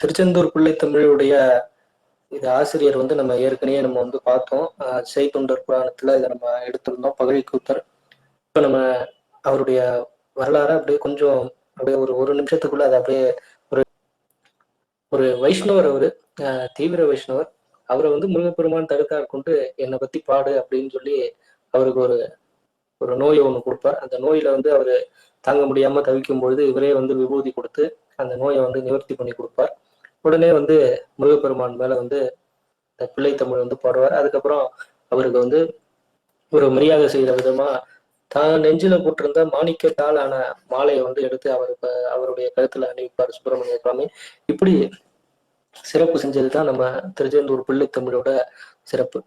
திருச்செந்தூர் பிள்ளை தமிழுடைய இது ஆசிரியர் வந்து நம்ம ஏற்கனவே நம்ம வந்து பார்த்தோம். செய்தொண்டர் புராணத்துல இதை நம்ம எடுத்திருந்தோம். பகழி கூத்தர். இப்ப நம்ம அவருடைய வரலாறு அப்படியே கொஞ்சம் அப்படியே ஒரு ஒரு நிமிஷத்துக்குள்ள அதை அப்படியே ஒரு ஒரு வைஷ்ணவர் அவரு தீவிர வைஷ்ணவர். அவரை வந்து முருகப்பெருமான் தடுத்தார் கொண்டு என்னை பத்தி பாடு அப்படின்னு சொல்லி அவருக்கு ஒரு ஒரு நோய் ஒன்று கொடுப்பார். அந்த நோயில வந்து அவரு தாங்க முடியாம தவிக்கும் பொழுது இவரே வந்து விபூதி கொடுத்து அந்த நோயை வந்து நிவர்த்தி பண்ணி கொடுப்பார். உடனே வந்து முருகப்பெருமான் மேல வந்து பிள்ளை தமிழ் வந்து போடுவார். அதுக்கப்புறம் அவருக்கு வந்து ஒரு மரியாதை செய்கிற விதமா தான் நெஞ்சில போட்டிருந்த மாணிக்கத்தால் ஆன மாலையை வந்து எடுத்து அவர் இப்ப அவருடைய கழுத்துல அணிவிப்பார் சுப்பிரமணிய சுவாமி. இப்படி சிறப்பு செஞ்சது தான் நம்ம திருச்செந்தூர் பிள்ளை தமிழோட சிறப்பு.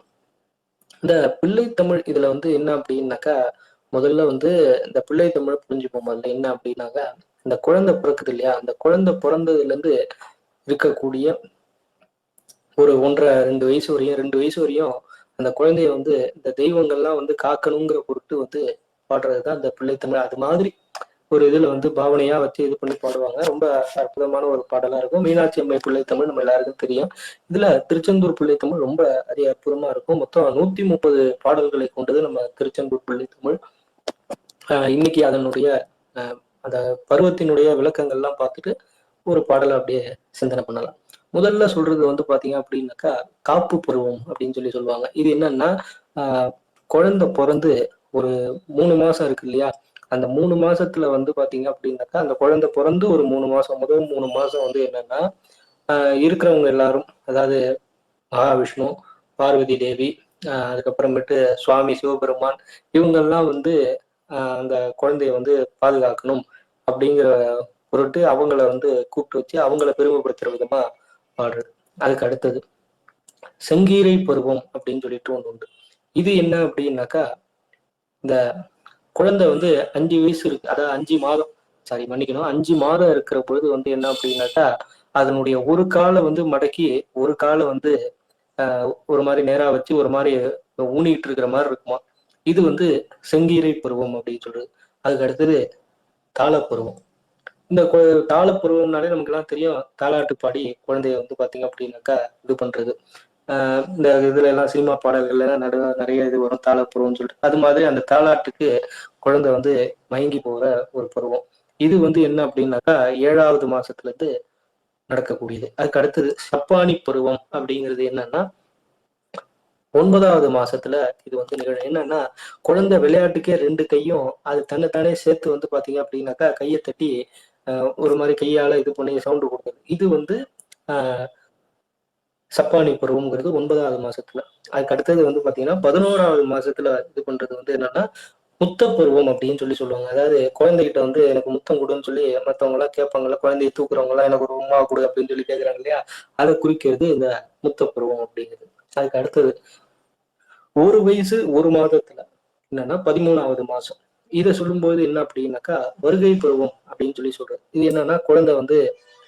இந்த பிள்ளை தமிழ் இதுல வந்து என்ன அப்படின்னாக்கா முதல்ல வந்து இந்த பிள்ளை தமிழ் புரிஞ்சுப்போம்? அதுல என்ன அப்படின்னாக்கா இந்த குழந்தை பிறக்குது இல்லையா? அந்த குழந்தை பிறந்ததுல இருந்து இருக்கக்கூடிய ஒரு ஒன்றரை ரெண்டு வயசு வரையும் ரெண்டு வயசு வரையும் அந்த குழந்தைய வந்து இந்த தெய்வங்கள்லாம் வந்து காக்கணுங்கிற பொருட்டு வந்து பாடுறதுதான் இந்த பிள்ளை தமிழ். அது மாதிரி ஒரு இதுல வந்து பாவனையா வச்சு இது பண்ணி பாடுவாங்க. ரொம்ப அற்புதமான ஒரு பாடலா இருக்கும். மீனாட்சி அம்மை பிள்ளை தமிழ் நம்ம எல்லாருக்கும் தெரியும். இதுல திருச்செந்தூர் பிள்ளை தமிழ் ரொம்ப அதி அற்புதமா இருக்கும். மொத்தம் நூத்தி முப்பது பாடல்களை கொண்டது நம்ம திருச்செந்தூர் பிள்ளை தமிழ். ஆஹ் இன்னைக்கு அதனுடைய அந்த பருவத்தினுடைய விளக்கங்கள்லாம் பார்த்துட்டு ஒரு பாடலை அப்படியே சிந்தனை பண்ணலாம். முதல்ல சொல்றது வந்து பாத்தீங்க அப்படின்னாக்கா காப்பு பருவம் அப்படின்னு சொல்லி சொல்லுவாங்க. இது என்னன்னா குழந்தை பிறந்து ஒரு மூணு மாசம் இருக்கு இல்லையா? அந்த மூணு மாசத்துல வந்து பாத்தீங்க அப்படின்னாக்கா அந்த குழந்தை பிறந்து ஒரு மூணு மாசம் முதல் மூணு மாசம் வந்து என்னன்னா இருக்கிறவங்க எல்லாரும் அதாவது மகாவிஷ்ணு பார்வதி தேவி அதுக்கப்புறமேட்டு சுவாமி சிவபெருமான் இவங்கெல்லாம் வந்து அந்த குழந்தைய வந்து பாதுகாக்கணும் அப்படிங்கிற பொருட்டு அவங்கள வந்து கூப்பிட்டு வச்சு அவங்கள பெருமைப்படுத்துற விதமா பாடுறது. அதுக்கு அடுத்தது செங்கீரை பருவம் அப்படின்னு சொல்லிட்டு ஒன்று உண்டு. இது என்ன அப்படின்னாக்கா இந்த குழந்தை வந்து அஞ்சு வயசு இருக்கு அதாவது அஞ்சு மாதம் சாரி மன்னிக்கணும் அஞ்சு மாதம் இருக்கிற பொழுது வந்து என்ன அப்படின்னாக்கா அதனுடைய ஒரு காலை வந்து மடக்கி ஒரு காலை வந்து ஆஹ் ஒரு மாதிரி நேரா வச்சு ஒரு மாதிரி ஊனிட்டு இருக்கிற மாதிரி இருக்குமா? இது வந்து செங்கீரை பருவம் அப்படின்னு சொல்றது. அதுக்கு அடுத்தது தாளப்பருவம். இந்த கு- தாளப்பருவம்னாலே நமக்கு எல்லாம் தெரியும் தாலாட்டு பாடி குழந்தைய வந்து பாத்தீங்க அப்படின்னாக்கா இது பண்றது. ஆஹ் இந்த இதுல எல்லாம் சினிமா பாடல்கள்ல எல்லாம் நடுவ நிறைய இது வரும் தாளப்பருவம்னு சொல்லிட்டு. அது மாதிரி அந்த தாலாட்டுக்கு குழந்தை வந்து மயங்கி போகிற ஒரு பருவம். இது வந்து என்ன அப்படின்னாக்கா ஏழாவது மாசத்துல இருந்து நடக்கக்கூடியது. அதுக்கு அடுத்தது சப்பானி பருவம் அப்படிங்கிறது என்னன்னா ஒன்பதாவது மாசத்துல இது வந்து நிகழும். என்னன்னா குழந்தை விளையாட்டுக்கே ரெண்டு கையும் அது தன்னைத்தானே சேர்த்து வந்து பாத்தீங்க அப்படின்னாக்கா கையை தட்டி ஒரு மாதிரி கையால இது பண்ணி சவுண்டு கொடுக்குறது இது வந்து ஆஹ் சப்பானி பருவம்ங்கிறது ஒன்பதாவது மாசத்துல. அதுக்கு அடுத்தது வந்து பாத்தீங்கன்னா பதினோராவது மாசத்துல இது பண்றது வந்து என்னன்னா முத்த பருவம் அப்படின்னு சொல்லி சொல்லுவாங்க. அதாவது குழந்தைகிட்ட வந்து எனக்கு முத்தம் கொடுன்னு சொல்லி மத்தவங்க எல்லாம் கேட்பாங்கல்ல குழந்தைய தூக்குறவங்க எல்லாம் எனக்கு ஒரு உமா கொடு அப்படின்னு சொல்லி கேக்குறாங்க இல்லையா? அதை குறிக்கிறது இந்த முத்த பருவம் அப்படிங்கிறது. அதுக்கு அடுத்தது ஒரு வயசு ஒரு மாதத்துல என்னன்னா பதிமூணாவது மாசம். இதை சொல்லும்போது என்ன அப்படின்னாக்கா வருகை பருவம் அப்படின்னு சொல்லி சொல்றது இது என்னன்னா குழந்தை வந்து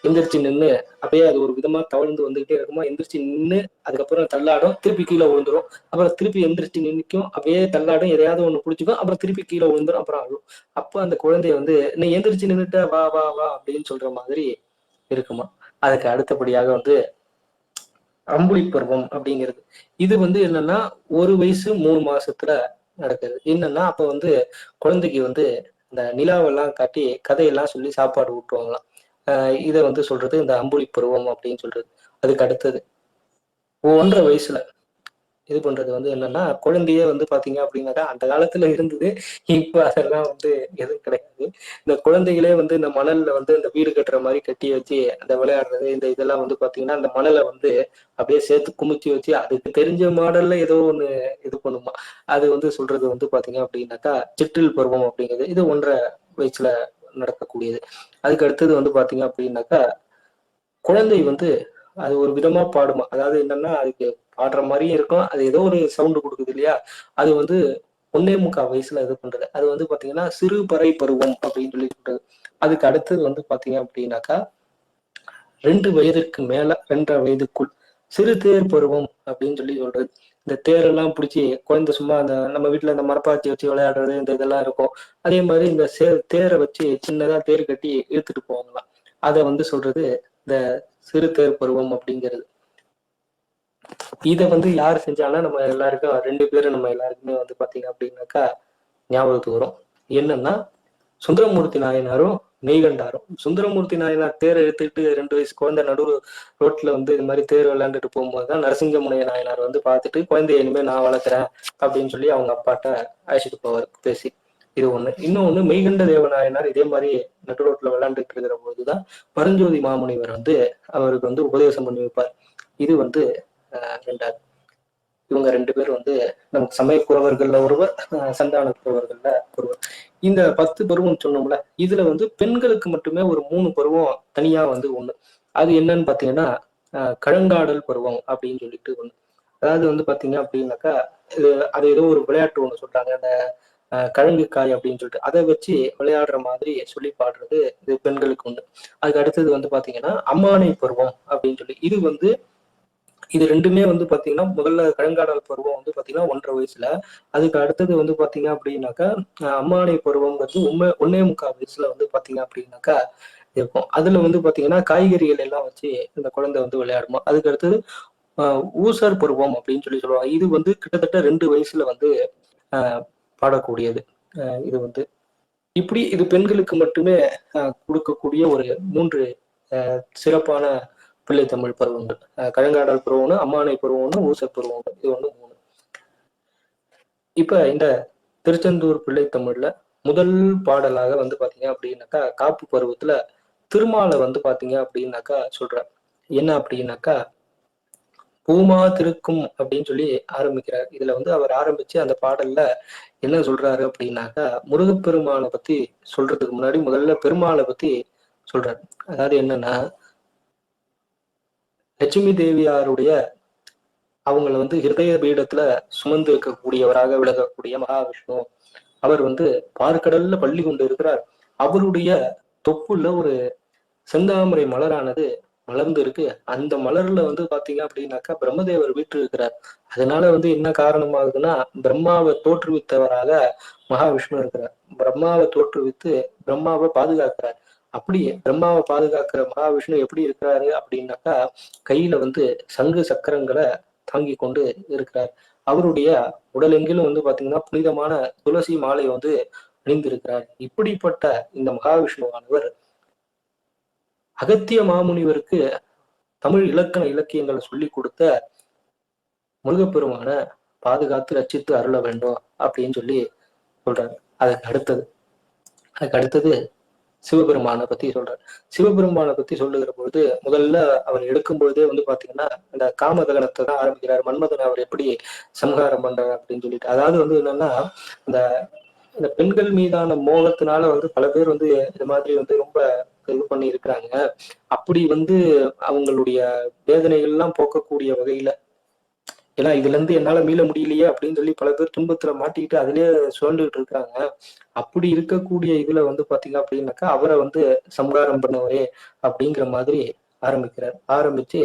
எந்திரிச்சு நின்று அப்படியே அது ஒரு விதமா தவழ்ந்து வந்துகிட்டே இருக்குமா எந்திரிச்சு நின்று அதுக்கப்புறம் தள்ளாடும் திருப்பி கீழே விழுந்துரும். அப்புறம் திருப்பி எந்திரிச்சு நிற்கும் அப்படியே தள்ளாடும் எதையாவது ஒண்ணு பிடிச்சிக்கும் அப்புறம் திருப்பி கீழே விழுந்துரும் அப்புறம் ஆகும் அப்போ அந்த குழந்தைய வந்து நீ எந்திரிச்சு நின்றுட்ட வா வா வா அப்படின்னு சொல்ற மாதிரி இருக்குமா? அதுக்கு அடுத்தபடியாக வந்து அம்புலி பருவம் அப்படிங்கிறது. இது வந்து என்னன்னா ஒரு வயசு மூணு மாசத்துல நடக்குது. என்னன்னா அப்ப வந்து குழந்தைக்கு வந்து இந்த நிலாவெல்லாம் காட்டி கதையெல்லாம் சொல்லி சாப்பாடு ஊட்டுவாங்களாம். ஆஹ் இதை வந்து சொல்றது இந்த அம்புலி பருவம் அப்படின்னு சொல்றது. அதுக்கு அடுத்தது. ஒன்றரை வயசுல இது பண்றது வந்து என்னன்னா குழந்தையே வந்து பாத்தீங்க அப்படின்னாக்கா அந்த காலத்துல இருந்தது இப்ப அதெல்லாம் வந்து எதுவும் கிடையாது. இந்த குழந்தைகளே வந்து இந்த மணல்ல வந்து இந்த வீடு கட்டுற மாதிரி கட்டி வச்சு அந்த விளையாடுறது இந்த இதெல்லாம் வந்து பாத்தீங்கன்னா அந்த மணலை வந்து அப்படியே சேர்த்து குமிச்சு வச்சு அதுக்கு தெரிஞ்ச மாடல்ல ஏதோ ஒண்ணு இது பண்ணுமா. அது வந்து சொல்றது வந்து பாத்தீங்க அப்படின்னாக்கா சிற்றில் பருவம் அப்படிங்கிறது இது ஒன்றரை வயசுல நடக்கக்கூடியது. அதுக்கு அடுத்தது வந்து பாத்தீங்க அப்படின்னாக்கா குழந்தை வந்து அது ஒரு விதமா பாடுமா. அதாவது என்னன்னா அதுக்கு பாடுற மாதிரியும் இருக்கும் அது ஏதோ ஒரு சவுண்டு கொடுக்குது இல்லையா? அது வந்து ஒன்னே முக்கால் வயசுல இது பண்றது. அது வந்து பாத்தீங்கன்னா சிறு பறை பருவம் அப்படின்னு சொல்லி சொல்றது. அதுக்கு அடுத்தது வந்து பாத்தீங்க அப்படின்னாக்கா ரெண்டு வயதுக்கு மேல ரெண்டரை வயதுக்குள் சிறு தேர் பருவம் அப்படின்னு சொல்லி சொல்றது. இந்த தேரெல்லாம் பிடிச்சி குழந்தை சும்மா அந்த நம்ம வீட்டுல இந்த மரப்பாச்சி வச்சு விளையாடுறது இந்த இதெல்லாம் இருக்கும். அதே மாதிரி இந்த சே தேரை வச்சு சின்னதா தேர் கட்டி இழுத்துட்டு போவாங்களாம். அதை வந்து சொல்றது இந்த சிறு தேர் பருவம் அப்படிங்கிறது. இதை வந்து யார் செஞ்சாங்கன்னா நம்ம எல்லாருக்கும் ரெண்டு பேரும் நம்ம எல்லாருக்குமே வந்து பாத்தீங்க அப்படின்னாக்கா ஞாபகத்துக்கு வரும். என்னன்னா சுந்தரமூர்த்தி நாயனாரும் மெய்கண்டாரும் சுந்தரமூர்த்தி நாயனார் தேர் எடுத்துட்டு ரெண்டு வயசு குழந்தை நடு ரோட்ல வந்து இது மாதிரி தேர் விளையாண்டுட்டு போகும்போது தான் நரசிங்கமுனைய நாயனார் வந்து பார்த்துட்டு குழந்தைய இனிமே நான் வளர்க்குறேன் அப்படின்னு சொல்லி அவங்க அப்பாட்ட அழைச்சிட்டு போவார் பேசி. இது ஒண்ணு. இன்னொன்னு மெய்கண்ட தேவநாயனார் இதே மாதிரி நடு ரோட்ல விளையாண்டுட்டு இருக்கிற போதுதான் பரஞ்சோதி மாமுனிவர் வந்து அவருக்கு வந்து உபதேசம் பண்ணி வைப்பார். இது வந்து ரெண்டாவது இவங்க ரெண்டு பேர் வந்து நமக்கு சமய குறவர்கள்ல ஒருவர் சந்தான குறவர்கள்ல ஒருவர். இந்த பத்து பருவம் சொன்னோம்ல இதுல வந்து பெண்களுக்கு மட்டுமே ஒரு மூணு பருவம் தனியா வந்து ஒண்ணு. அது என்னன்னு பாத்தீங்கன்னா ஆஹ் கழங்காடல் பருவம் அப்படின்னு சொல்லிட்டு ஒண்ணு. அதாவது வந்து பாத்தீங்க அப்படின்னாக்கா இது அது ஏதோ ஒரு விளையாட்டு ஒண்ணு சொல்றாங்க அந்த ஆஹ் கழங்கு காய் அப்படின்னு சொல்லிட்டு. அதை வச்சு விளையாடுற மாதிரி சொல்லி பாடுறது இது பெண்களுக்கு ஒண்ணு. அதுக்கு அடுத்தது வந்து பாத்தீங்கன்னா அம்மானை பருவம் அப்படின்னு சொல்லி. இது வந்து இது ரெண்டுமே வந்து பாத்தீங்கன்னா முதல்ல கழங்காடல் பருவம் வந்து பாத்தீங்கன்னா ஒன்றரை வயசுல. அதுக்கு அடுத்தது வந்து பாத்தீங்க அப்படின்னாக்கா அஹ் அம்மானை பருவங்கிறது உண்மை ஒன்னே முக்கால் வயசுல வந்து பாத்தீங்க அப்படின்னாக்கா இருக்கும். அதுல வந்து பாத்தீங்கன்னா காய்கறிகள் எல்லாம் வச்சு இந்த குழந்தை வந்து விளையாடுமா. அதுக்கு அடுத்தது ஊசர் பருவம் அப்படின்னு சொல்லி சொல்லுவாங்க. இது வந்து கிட்டத்தட்ட ரெண்டு வயசுல வந்து பாடக்கூடியது. இது வந்து இப்படி இது பெண்களுக்கு மட்டுமே கொடுக்கக்கூடிய ஒரு மூன்று சிறப்பான பிள்ளை தமிழ் பருவங்கள். கழுங்காடல் பருவம் ஒன்று அம்மானை பருவம் ஒன்று ஊசர் பருவம் ஒண்ணு. இது ஒண்ணு மூணு. இப்ப இந்த திருச்செந்தூர் பிள்ளை தமிழ்ல முதல் பாடலாக வந்து பாத்தீங்க அப்படின்னாக்கா காப்பு பருவத்துல திருமாலை வந்து பாத்தீங்க அப்படின்னாக்கா சொல்றார். என்ன அப்படின்னாக்கா பூமா திருக்கும் அப்படின்னு சொல்லி ஆரம்பிக்கிறார். இதுல வந்து அவர் ஆரம்பிச்சு அந்த பாடல்ல என்ன சொல்றாரு அப்படின்னாக்கா முருகப்பெருமானை பத்தி சொல்றதுக்கு முன்னாடி முதல்ல பெருமாளை பத்தி சொல்றாரு. அதாவது என்னன்னா லட்சுமி தேவியாருடைய அவங்களை வந்து ஹிருதய பீடத்துல சுமந்து இருக்கக்கூடியவராக விளங்கக்கூடிய மகாவிஷ்ணு. அவர் வந்து பார்க்கடல்ல பள்ளி கொண்டு இருக்கிறார். அவருடைய தொப்புல ஒரு செந்தாமரை மலரானது மலர்ந்து இருக்கு. அந்த மலர்ல வந்து பாத்தீங்க அப்படின்னாக்கா பிரம்மதேவர் வீட்டு இருக்கிறார் அதனால வந்து என்ன காரணமாகுதுன்னா பிரம்மாவை தோற்றுவித்தவராக மகாவிஷ்ணு இருக்கிறார். பிரம்மாவை தோற்றுவித்து பிரம்மாவை பாதுகாக்கிறார். அப்படி பிரம்மாவை பாதுகாக்கிற மகாவிஷ்ணு எப்படி இருக்கிறாரு அப்படின்னாக்கா கையில வந்து சங்கு சக்கரங்களை தாங்கி கொண்டு இருக்கிறார். அவருடைய உடலெங்கிலும் வந்து பாத்தீங்கன்னா புனிதமான துளசி மாலை வந்து அணிந்திருக்கிறார். இப்படிப்பட்ட இந்த மகாவிஷ்ணுவானவர் அகத்திய மாமுனிவருக்கு தமிழ் இலக்கண இலக்கியங்களை சொல்லி கொடுத்த முருகப்பெருமான பாதுகாத்து ரச்சித்து அருள வேண்டும் அப்படின்னு சொல்லி சொல்றாரு. அதுக்கு அடுத்தது அதுக்கு அடுத்தது சிவபெருமானை பத்தி சொல்றார். சிவபெருமானை பத்தி சொல்லுகிற பொழுது முதல்ல அவர் எடுக்கும் பொழுதே வந்து பாத்தீங்கன்னா இந்த காமதகனத்தை தான் ஆரம்பிக்கிறார். மன்மதனை அவர் எப்படி சம்ஹாரம் பண்றாரு அப்படின்னு சொல்லிட்டு. அதாவது வந்து என்னன்னா இந்த இந்த பெண்கள் மீதான மோகத்தினால வந்து பல பேர் வந்து இது மாதிரி வந்து ரொம்ப இது பண்ணி இருக்கிறாங்க அப்படி வந்து அவங்களுடைய வேதனைகள் எல்லாம் போக்கக்கூடிய வகையில ஏன்னா இதுல இருந்து என்னால மீள முடியலையே அப்படின்னு சொல்லி பல பேர் துன்பத்துல மாட்டிக்கிட்டு அதுலயே சுழண்டுகிட்டு இருக்காங்க. அப்படி இருக்கக்கூடிய இதுல வந்து பாத்தீங்க அப்படின்னாக்கா அவரை வந்து சம்காரம் பண்ணவரே அப்படிங்கிற மாதிரி ஆரம்பிக்கிறார். ஆரம்பிச்சு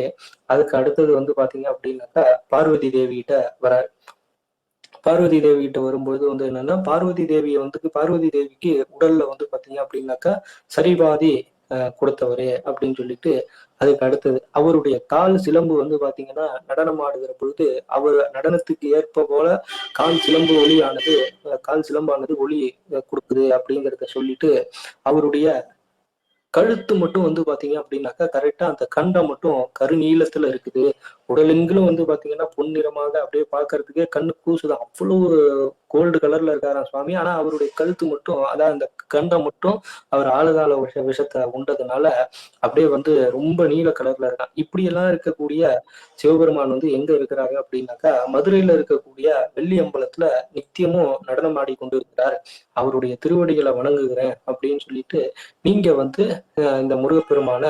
அதுக்கு அடுத்தது வந்து பாத்தீங்க அப்படின்னாக்கா பார்வதி தேவி கிட்ட வர பார்வதி தேவி கிட்ட வரும்பொழுது வந்து என்னன்னா பார்வதி தேவியை வந்து பார்வதி தேவிக்கு உடல்ல வந்து பாத்தீங்க அப்படின்னாக்கா சரிபாதி அஹ், கொடுத்தவரே அப்படின்னு சொல்லிட்டு அதுக்கு அடுத்தது அவருடைய கால் சிலம்பு வந்து பாத்தீங்கன்னா நடனம் ஆடுகிற பொழுது அவர் நடனத்துக்கு ஏற்ப போல கால் சிலம்பு ஒளியானது கால் சிலம்பானது ஒளி கொடுக்குது அப்படிங்கிறத சொல்லிட்டு அவருடைய கழுத்து மட்டும் வந்து பாத்தீங்க அப்படின்னாக்கா கரெக்டா அந்த கண்டம் மட்டும் கருநீளத்துல இருக்குது. உடலெங்கிலும் வந்து பாத்தீங்கன்னா பொன்னிறமாக அப்படியே பாக்குறதுக்கே கண்ணு கூசுதான். அவ்வளவு கோல்டு கலர்ல இருக்காராம் சுவாமி. ஆனா அவருடைய கழுத்து மட்டும் அதான் அந்த கண்டை மட்டும் அவர் ஆளுகால விஷ விஷத்தை உண்டதுனால அப்படியே வந்து ரொம்ப நீல கலர்ல இருக்கான். இப்படி எல்லாம் இருக்கக்கூடிய சிவபெருமான் வந்து எங்க இருக்கிறாங்க அப்படின்னாக்கா மதுரையில இருக்கக்கூடிய வெள்ளி அம்பலத்துல நித்தியமும் நடனம் ஆடி கொண்டு இருக்கிறார் அவருடைய திருவடிகளை வணங்குகிறேன் அப்படின்னு சொல்லிட்டு நீங்க வந்து இந்த முருகப்பெருமான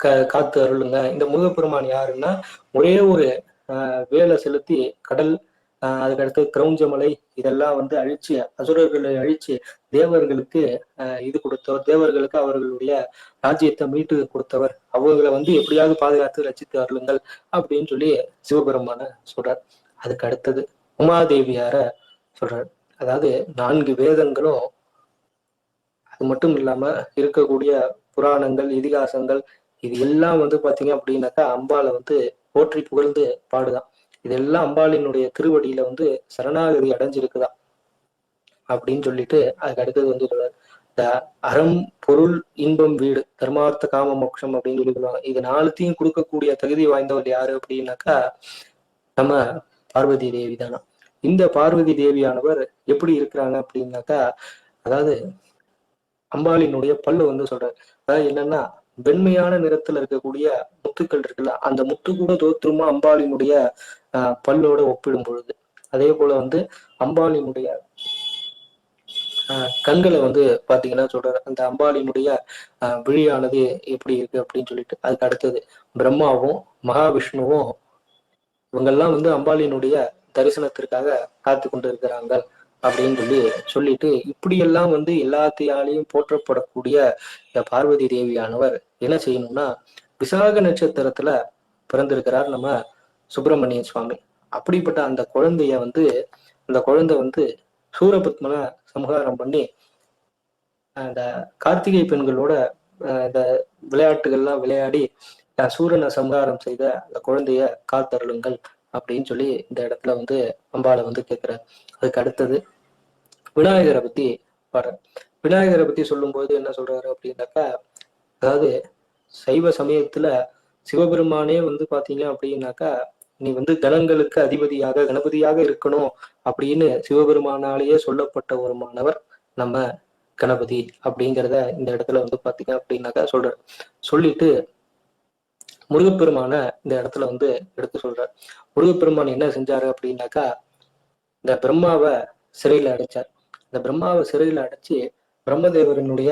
க காத்து அருளுங்க. இந்த முருகப்பெருமான் யாருன்னா ஒரே ஒரு ஆஹ் வேலை செலுத்தி கடல் ஆஹ் அதுக்கடுத்து கிரௌஞ்சமலை இதெல்லாம் வந்து அழிச்சு அசுரர்களை அழிச்சு தேவர்களுக்கு இது கொடுத்தவர் தேவர்களுக்கு அவர்களுடைய ராஜ்யத்தை மீட்டு கொடுத்தவர். அவர்களை வந்து எப்படியாவது பாதுகாத்து ரச்சித்து அருளுங்கள் அப்படின்னு சொல்லி சிவபெருமான சொல்றார். அதுக்கு அடுத்தது உமாதேவியார சொல்றார். அதாவது நான்கு வேதங்களும் அது மட்டும் இல்லாம இருக்கக்கூடிய புராணங்கள் இதிகாசங்கள் இது எல்லாம் வந்து பாத்தீங்க அப்படின்னாக்கா அம்பாளை வந்து போற்றி புகழ்ந்து பாடுதான். இதெல்லாம் அம்பாளினுடைய திருவடியில வந்து சரணாகதி அடைஞ்சிருக்குதா அப்படின்னு சொல்லிட்டு அதுக்கு அடுத்தது வந்து சொல்றாரு. இந்த அறம் பொருள் இன்பம் வீடு தர்மார்த்த காம மோட்சம் அப்படின்னு சொல்லி சொல்லுவாங்க. இது நாலுத்தையும் கொடுக்கக்கூடிய தகுதி வாய்ந்தவர் யாரு அப்படின்னாக்கா நம்ம பார்வதி தேவி தானா. இந்த பார்வதி தேவியானவர் எப்படி இருக்கிறாங்க அப்படின்னாக்கா அதாவது அம்பாளினுடைய பல்லு வந்து சொல்றாரு. அதாவது என்னன்னா வெண்மையான நிறத்துல இருக்கக்கூடிய முத்துக்கள் இருக்குல்ல அந்த முத்து கூட தோற்றுமா அம்பாளினுடைய ஆஹ் பல்லோட ஒப்பிடும் பொழுது. அதே போல வந்து அம்பாளினுடைய கண்களை வந்து பாத்தீங்கன்னா சொல்றாரு. அந்த அம்பாளினுடைய விழியானது எப்படி இருக்கு அப்படின்னு சொல்லிட்டு. அதுக்கு அடுத்தது பிரம்மாவும் மகாவிஷ்ணுவும் இவங்கெல்லாம் வந்து அம்பாளியினுடைய தரிசனத்திற்காக காத்து கொண்டு இருக்கிறாங்க அப்படின்னு சொல்லி சொல்லிட்டு இப்படியெல்லாம் வந்து எல்லாத்தையாலையும் போற்றப்படக்கூடிய பார்வதி தேவியானவர் என்ன செய்யணும்னா விசாக நட்சத்திரத்துல பிறந்திருக்கிறார் நம்ம சுப்பிரமணிய சுவாமி. அப்படிப்பட்ட அந்த குழந்தைய வந்து அந்த குழந்தை வந்து சூரபத்மனை சம்ஹாரம் பண்ணி அந்த கார்த்திகை பெண்களோட இந்த விளையாட்டுகள்லாம் விளையாடி அஹ் சூரனை சம்ஹாரம் செய்த அந்த குழந்தைய காத்தருளுங்கள் அப்படின்னு சொல்லி இந்த இடத்துல வந்து அம்பாளை வந்து கேட்கிறார் அதுக்கு அடுத்தது விநாயகரை பத்தி பாடுற விநாயகரை பத்தி சொல்லும்போது என்ன சொல்றாரு அப்படின்னாக்கா அதாவது சைவ சமயத்துல சிவபெருமானே வந்து பாத்தீங்க அப்படின்னாக்கா நீ வந்து கணங்களுக்கு அதிபதியாக கணபதியாக இருக்கணும் அப்படின்னு சிவபெருமானாலேயே சொல்லப்பட்ட ஒரு மாணவர் நம்ம கணபதி அப்படிங்கிறத இந்த இடத்துல வந்து பாத்தீங்க அப்படின்னாக்கா சொல்றார். சொல்லிட்டு முருகப்பெருமான இந்த இடத்துல வந்து எடுத்து சொல்றார். முருகப்பெருமான் என்ன செஞ்சாரு அப்படின்னாக்கா இந்த பிரம்மாவை சிறையில அடைச்சார். இந்த பிரம்மாவை சிறையில் அடைச்சு பிரம்மதேவரனுடைய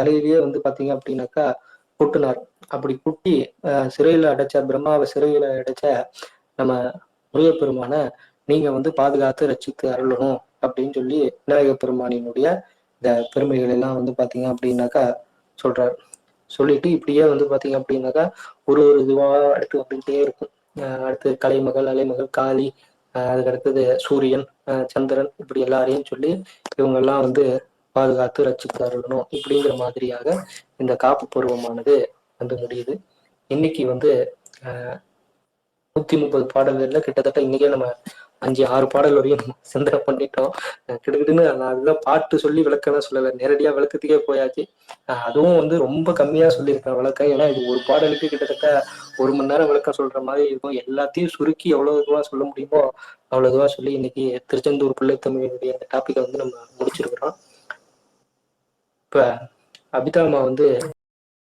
தலையிலேயே வந்து பாத்தீங்க அப்படின்னாக்கா குட்டினார். அப்படி குட்டி சிறையில் அடைச்ச பிரம்மாவை சிறையில் அடைச்ச நம்ம முருகப்பெருமான நீங்க வந்து பாதுகாத்து ரசித்து அருளணும் அப்படின்னு சொல்லி விநாயக பெருமானினுடைய இந்த பெருமைகள் எல்லாம் வந்து பாத்தீங்க அப்படின்னாக்கா சொல்றாரு. சொல்லிட்டு இப்படியே வந்து பாத்தீங்க அப்படின்னாக்கா ஒரு ஒரு இதுவா அடுத்து வந்துகிட்டே இருக்கும். அஹ் அடுத்து கலைமகள் அலைமகள் காளி அதுக்கு அடுத்தது சூரியன் அஹ் சந்திரன் இப்படி எல்லாரையும் சொல்லி இவங்க எல்லாம் வந்து பாதுகாத்து ரட்சித்து அருளணும் இப்படிங்கிற மாதிரியாக இந்த காப்பு பருவமானது வந்து முடியுது. இன்னைக்கு வந்து நூத்தி முப்பது பாடல்கள்ல கிட்டத்தட்ட இன்னைக்கே நம்ம அஞ்சு ஆறு பாடல் வரையும் சிந்தனை பண்ணிட்டோம். அஹ் நான் அதுதான் பாட்டு சொல்லி விளக்கம்லாம் சொல்லலை. நேரடியாக விளக்கத்துக்கே போயாச்சு. அதுவும் வந்து ரொம்ப கம்மியாக சொல்லியிருக்கேன் விளக்கம் ஏன்னா இது ஒரு பாடலுக்கு கிட்டத்தட்ட ஒரு மணி நேரம் விளக்கம் சொல்கிற மாதிரி இருக்கும். எல்லாத்தையும் சுருக்கி எவ்வளோ இதுவாக சொல்ல முடியுமோ அவ்வளோ இதுவாக சொல்லி இன்னைக்கு திருச்செந்தூர் பிள்ளைத்தமிழுடைய அந்த டாப்பிக்கை வந்து நம்ம முடிச்சிருக்கிறோம். இப்போ அபிதாமா வந்து